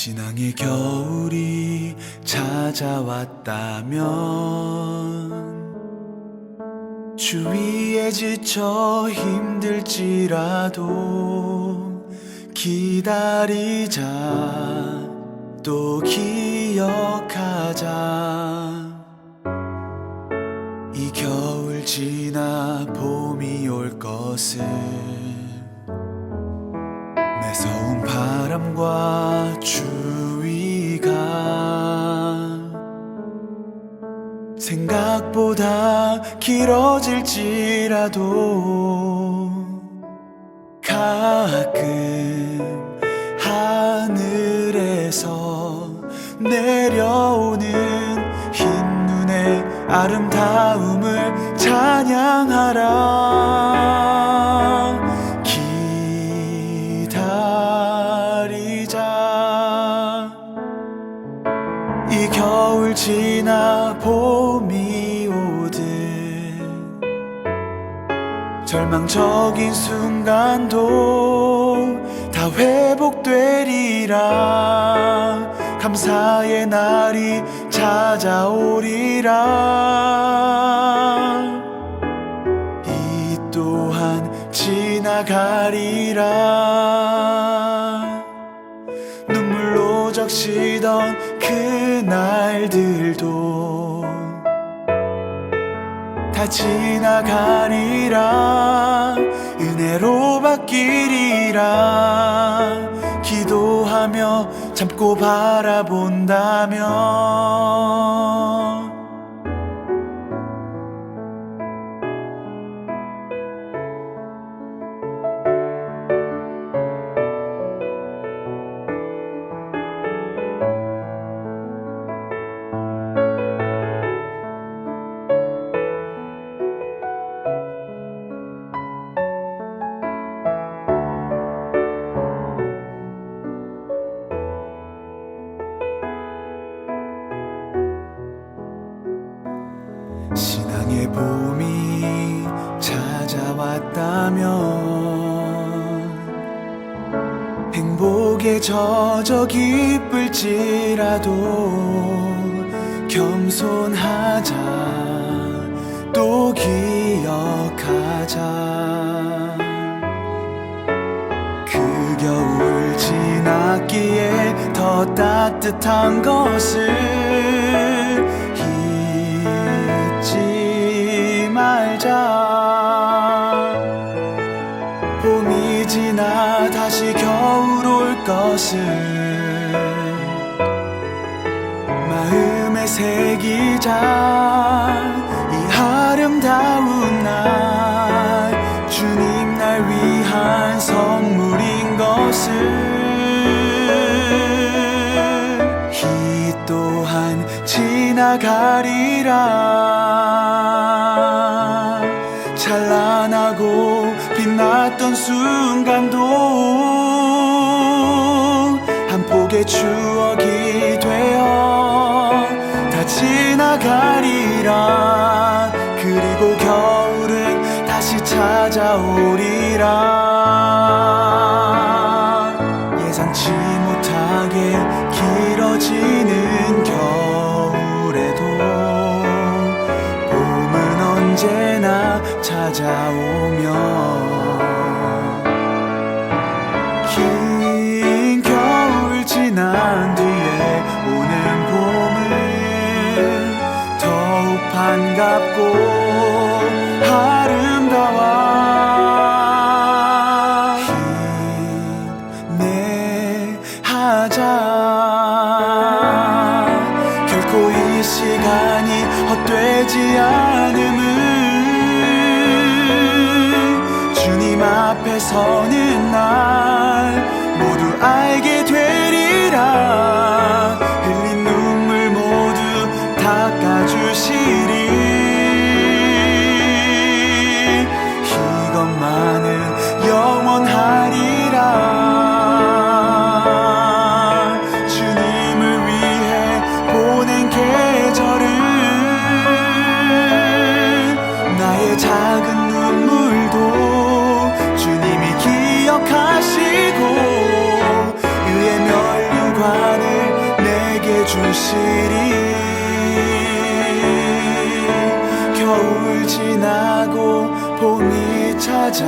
신앙의 겨울이 찾아왔다면 주위에 지쳐 힘들지라도 기다리자 또 기억하자. 이 겨울 지나 봄이 올 것을 바람과 추위가 생각보다 길어질지라도 가끔 하늘에서 내려오는 흰 눈의 아름다움을 찬양하라 이 겨울 지나 봄이 오듯 절망적인 순간도 다 회복되리라. 감사의 날이 찾아오리라. 이 또한 지나가리라. 눈물로 적시던 그날들도 다 지나가리라. 은혜로 바뀌리라. 기도하며 참고 바라본다면 신앙의 봄이 찾아왔다면 행복에 젖어 기쁠지라도 겸손하자 또 기억하자. 그 겨울 지났기에 더 따뜻한 것을 말자. 봄이 지나 다시 겨울 올 것을 마음에 새기자. 이 아름다운 날 주님 날 위한 선물인 것을 이 또한 지나가리라 찬란하고 빛났던 순간도 한 폭의 추 언제나 찾아오며 긴 겨울 지난 뒤에 오는 봄은 더욱 반갑고 아름다워. 힘내하자 서는 날 평안을 내게 주시리. 겨울 지나고 봄이 찾아